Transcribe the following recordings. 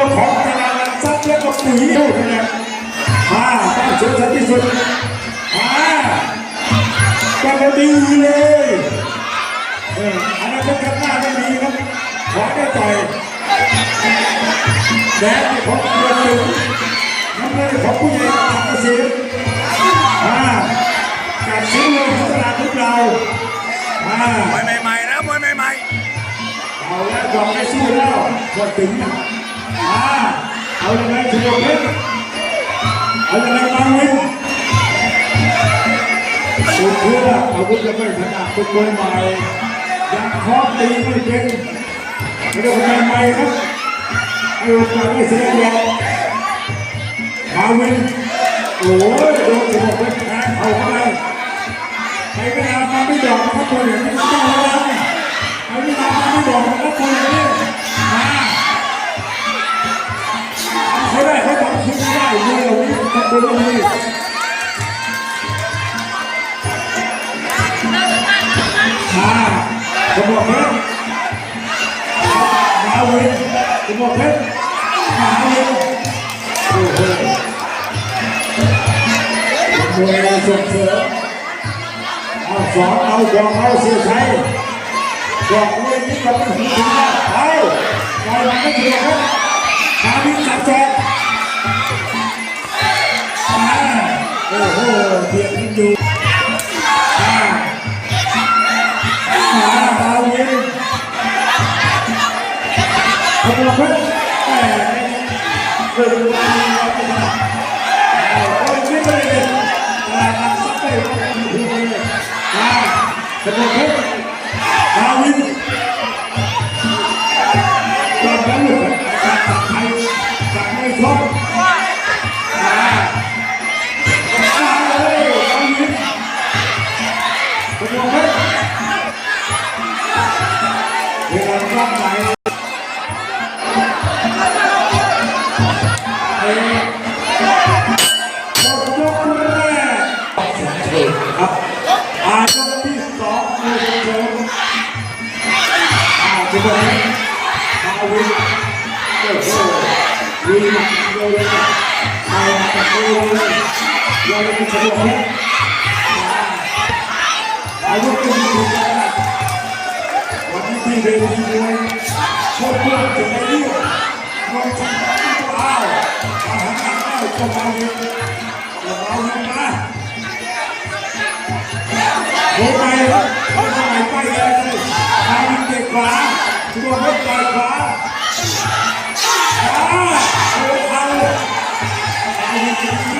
จ้าของตลาดซัดแล้วก็ปุ๋ยด้วยนะมาต้องสวยสันที่สุดมาก็ไมาดีเลยเอออันนั้นเป็นกันหน้าไม่ดีครับขอได้ต่อยแดงของเรือตึงน้ำเงินของผู้ใหญ่ทำเกษตรมาการซื้อลงตลาดทุกเรามามวยใหม่ๆนะมวยใหม่เอาแล้วยอมไม่สู้แล้วพอถึงนะ มาเอายังไงถึงเพชรเอายังไงมาวินสุดเพื่ออาวุธจะไม่ถนัดเป็นมวยใหม่ยังเคาะตีไม่เป็นไม่ได้คนใหม่ครับให้โอกาสไม่เสียหรอกมาวินโอ้ยโดนถึงเพชรแทงเข้าไปไปเวลามาไม่ดอกนะครับตัวอย่างนี้ต้องระวังเอามมาไม่บอกนะครับคนนี้ นี่ทำเป็นนี้มาขบวนเพชรมาเว้ยขบวนเพชรมาเว้ยโอ้โหมวยส่งเสริมเอาสอนเอาบอกเอาเสียใจบอกเลยนี่เราเป็นผู้ชนะเอาไปมาไม่ถูกครับมาวิ่งจับแจอ เบียดกันอยู่มามาดาวินขบคุณครับแต่เกิดวันนี้เราจ วลาต้องไหนเอ๊ะหมดยกแรกครับอายกที่สองคุณผู้ชมอ่าคุณผู้ชมมาวิโอ้โหวินโยนเลยมาตะโกนเลยโยนเลยสะดวกเลยอายุเที่เวทีมวยชกเพื่อจะได้เรียกมวยชนะก็เอามาหันหน้าเอาจะมาวินจะมาวินมาโอ้ไปแล้วโอ้ไปไปเลยมาวินเตะขวาตัวรถต่อยขวาอ้ยเป็นไงเสียทุนนา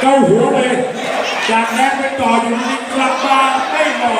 เกาหัวเลยจากแรกไปต่ออยู่นี่กลับมาไม่หล่อ